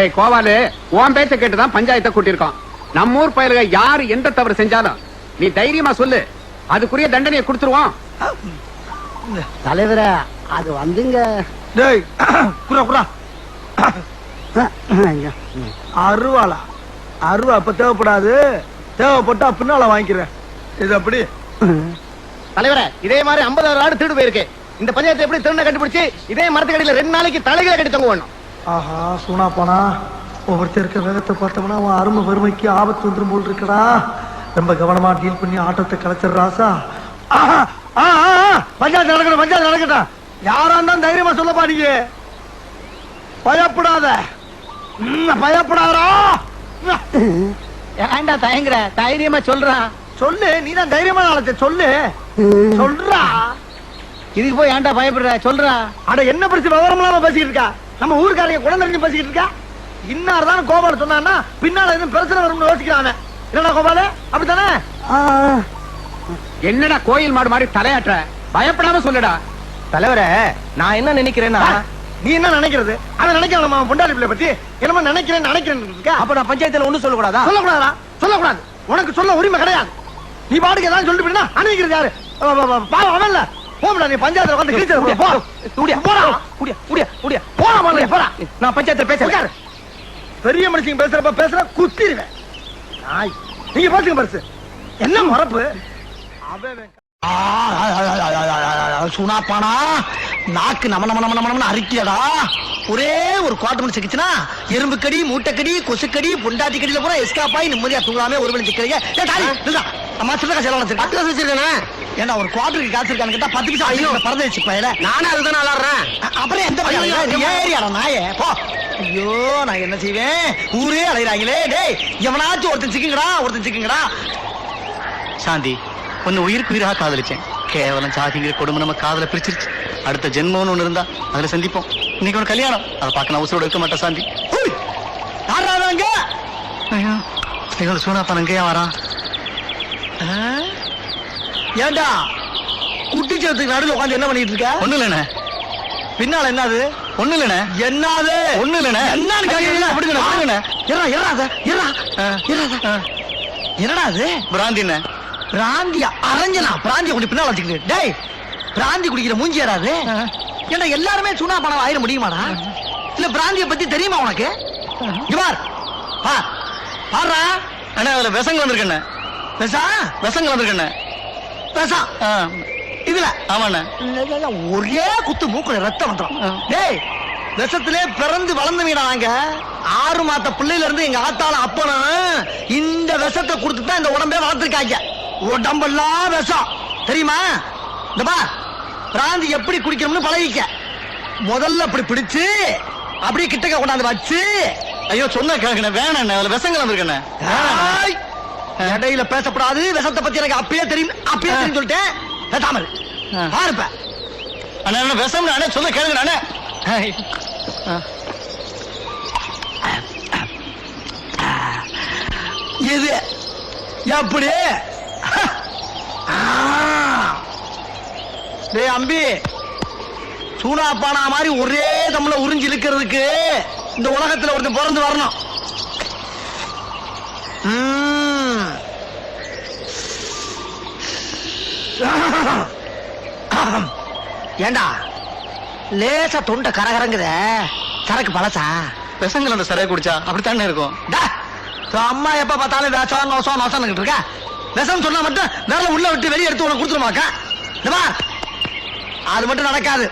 ஏய் கோவாலு உன் பேச்ச கேட்டுதான் பஞ்சாயத்தை கூட்டியிருக்கோம் நம்ம ஊர் பயலுக யாரு எந்த தவறு செஞ்சாலும் நீ தைரியமா சொல்லு. அதுக்குரிய தண்டனையை கொடுத்துருவோம். தலைவரே அது வந்துங்க. டேய் குரா குரா. அருவாளா. அருவா அப்ப தேவைப்படாது. தேவைப்பட்டா பின்னால வாங்கிக்கிறேன். இது அப்படி? தலைவரே இதே மாதிரி 50000 ஆடு திருடு போயிருக்கு. இந்த பஞ்சாயத்து எப்படி திருண்ண கண்டுபிடிச்சு இதே மரத்துக்கடியில ரெண்டு நாளைக்கு தலைகளை கட்டி தொங்க வேணும் ஆஹா சூனா போனா ஒவ்வொருத்தர் இருக்க வேகத்தை பார்த்தோம்னா அவன் அருமை வறுமைக்கு ஆபத்து வந்துரும் போல் இருக்கடா. ரொம்ப கவனமா டீல் பண்ணி ஆட்டத்தை கலைச்சிடுறாசா பஞ்சாயத்து நடக்கட்டும் பஞ்சாயத்து நடக்கட்டும். யாரா இருந்தாலும் தைரியமா சொல்லப்பா நீங்க. பயப்படாத. ம், பயப்படாதடா. ஏன்டா தயங்குற? தைரியமா சொல்றான் சொல்லு நீ தான் தைரியமா நாளத்தை சொல்லு சொல்றா. இதுக்கு போய் ஏன்டா பயப்படுற? சொல்றா. அட என்ன பிரச்சனை விவரம் இல்லாம பேசிக்கிட்டு இருக்கா? நம்ம ஊருக்காரங்க குழந்தைங்க பேசிக்கிட்டு இருக்கா இன்னார் தான் கோபால சொன்னான்னா பின்னால எதுவும் பிரச்சனை வரும்னு யோசிக்கிறான் என்னடா கோபால அப்படித்தானே என்னடா கோயில் மாடு மாதிரி தலையாட்டுற பயப்படாம சொல்லுடா தலைவரே நான் என்ன நினைக்கிறேன்னா நீ என்ன நினைக்கிறது அவன் நினைக்கிறான் நம்ம பொண்டாடி பிள்ளை பத்தி என்னமோ நினைக்கிறேன் நினைக்கிறேன் இருக்கா அப்ப நான் பஞ்சாயத்துல ஒண்ணு சொல்லக்கூடாதா சொல்லக்கூடாதா சொல்லக்கூடாது உனக்கு சொல்ல உரிமை கிடையாது நீ பாட்டுக்கு ஏதாவது சொல்லிட்டு போயினா அனுப்பிக்கிறது யாரு பாவம் அவன் இல்ல போம்டா நீ பஞ்சாயத்துல உட்காந்து உடியா போடா உடியா உடியா உடியா போடா. நான் பஞ்சாயத்துல பேசுறேன். பெரிய மனுஷங்க பேசுறப்ப பேசுற குத்திடுவேன் நாய். நீங்க பேசுங்க பரிசு. என்ன மறப்பு சுனாப்பானா? நாக்கு நம நம நம நம அரிக்கியடா. ஒரே ஒரு குவாட்டர் மணி சிக்கிச்சுனா எறும்பு கடி மூட்டைக்கடி கொசுக்கடி பொண்டாட்டி கடியில பூரா எஸ்காப் ஆகி நிம்மதியா தூங்காம ஒரு மணி சிக்கிறீங்க. அம்மா சில்லற காசு எவ்வளவு வச்சிருக்கா பத்து வச்சிருக்கேன் ஏன்னா ஒரு குவாட்டருக்கு காசு இருக்கான்னு கேட்டா பத்து பைசா ஐயோ. பறந்து வச்சு பையல நானே அதுதான் விளாடுறேன். அப்புறம் எந்த பையன்? ஏரியாடா நாயே. போ. ஐயோ நான் என்ன செய்வேன்? ஊரே அலைகிறாங்களே டேய் எவனாச்சும் ஒருத்தன் சிக்குங்கடா ஒருத்தன் சிக்குங்கடா. சாந்தி உன்னை உயிருக்கு உயிராக காதலிச்சேன். கேவலம் சாதிங்கிற கொடுமை நம்ம காதல பிரிச்சிருச்சு. அடுத்த ஜென்மம்னு ஒண்ணு இருந்தா அதுல சந்திப்போம். இன்னைக்கு ஒரு கல்யாணம். அதை பார்க்க நான் உசுரோட இருக்க மாட்டேன் சாந்தி. அங்க? ஐயோ சூனாப்பன் அங்கேயா வரான். ஆ? ஏன்டா குட்டிச்சத்துக்கு நடுவில் உட்காந்து என்ன பண்ணிட்டு இருக்க? ஒண்ணு இல்லைண்ணே பின்னால என்னது? ஒண்ணு இல்லைண்ணே என்னது? ஒண்ணு இல்லைண்ணே என்னன்னு கேக்குறீங்களா? அப்படிங்கண்ணே அப்படிங்கண்ணே இருடா, ஆ. இருடா அத. என்னடா அது? பிராந்திண்ணே. பிராந்தியா அரஞ்சனா? பிராந்திய குடி பின்னால வச்சுக்கிட்டு. டேய் பிராந்தி குடிக்கிற மூஞ்சி யாராது ஏன்டா எல்லாருமே சுனா பணம் ஆயிர முடியுமாடா? இல்ல பிராந்திய பத்தி தெரியுமா உனக்கு? பார். பார். பாருடா அண்ணே அதுல விசங்க வந்திருக்கண்ணே. பேசா விசங்க வந்திருக்கண்ணே பேசா இதுல. ஆமாண்ணே. ஒரே குத்து மூக்குல ரத்தம் வந்துடும் டேய் விஷத்திலே பிறந்து வளர்ந்தவீடா நாங்க. ஆறு மாத்த பிள்ளையில இருந்து எங்க ஆத்தால அப்பனும் இந்த விஷத்தை கொடுத்து தான் இந்த உடம்பே வளர்த்துருக்காங்க. உடம்பெல்லாம் விஷம். தெரியுமா? இந்த பா பிராந்தி எப்படி குடிக்கணும்னு பழகிக்க. முதல்ல அப்படி பிடிச்சு அப்படியே கிட்டக்க கொண்டாந்து வச்சு. ஐயோ சொன்ன கேட்கண்ணே வேணாண்ணே அதுல விசங்க வந்திருக்கண்ணே. ஏய், இடையில பேசப்படாது விஷத்தை பத்தி எனக்கு அப்பயே தெரியும் அப்பயே தெரியும் சொல்லிட்டேன். பேசாமல். பாருப்ப. அண்ணே விஷம் அண்ணே சொல்ல கேளுங்க அண்ணே இது எப்படி. டேய் அம்பி. சூனா பானா மாதிரி ஒரே தம்ல உறிஞ்சு இழுக்கிறதுக்கு இந்த உலகத்துல ஒருத்தன் பிறந்து வரணும். ஏண்டா லேசா தொண்டை கரகரங்குத சரக்கு பழசா விசங்கள் அந்த சரியா குடிச்சா அப்படித்தானே இருக்கும் அம்மா எப்ப பார்த்தாலும் வேஷம் நோசம் நோசம் இருக்கா விஷம் சொன்னா மட்டும் விரல உள்ள விட்டு வெளியே எடுத்து உனக்கு கொடுத்துருமாக்கா இந்த பார், அது மட்டும் நடக்காது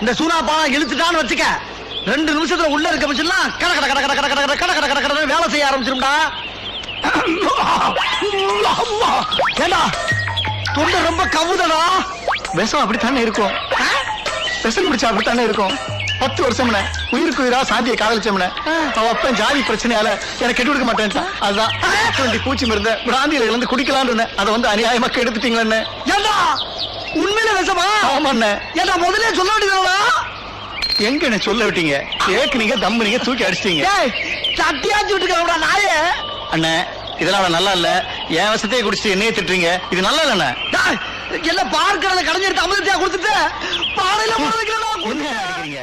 இந்த சூனா பாலம் இழுத்துட்டான்னு வச்சுக்க ரெண்டு நிமிஷத்துல உள்ள இருக்க மிஷின்லாம் கட கட கட கட கட கட கட கட கட கட வேலை செய்ய ஆரம்பிச்சிரும்டா ஏண்டா? தொண்டை ரொம்ப கவுதடா. விஷம் அப்படித்தானே இருக்கும். விஷம் குடிச்சா அப்படித்தானே இருக்கும். பத்து வருஷம்னே உயிருக்கு உயிரா சாந்தியை காதலிச்சோம்னே. அவ அப்பன் ஜாதி பிரச்சனையால எனக்கு கெட்டு கொடுக்க மாட்டேன்ட்டான் அதுதான் வேண்டி பூச்சி மருந்த. பிராந்தியில இருந்து குடிக்கலாம்னு இருந்தேன். அதை வந்து அநியாயமா கெடுத்துட்டீங்களே ஏண்டா? உண்மையில விஷமா? ஆமாண்ணே. ஏண்டா முதல்ல சொல்ல வேண்டியதுடா எங்க என்ன சொல்ல விட்டீங்க? கேக்குனீங்க தம்புனீங்க தூக்கி அடிச்சிட்டீங்க. சட்டியாச்சு விட்டுக்கிறா நாயே. அண்ணே இதெல்லாம் நல்லா இல்ல. என் விஷத்தையே குடிச்சிட்டு என்னையே திட்டுறீங்க. இது நல்லா டேய், எல்லாம் பார்க்கறத கடைஞ்சி எடுத்து அமிர்தத்தையா கொடுத்துட்டு? என்ன அடிக்கிறீங்க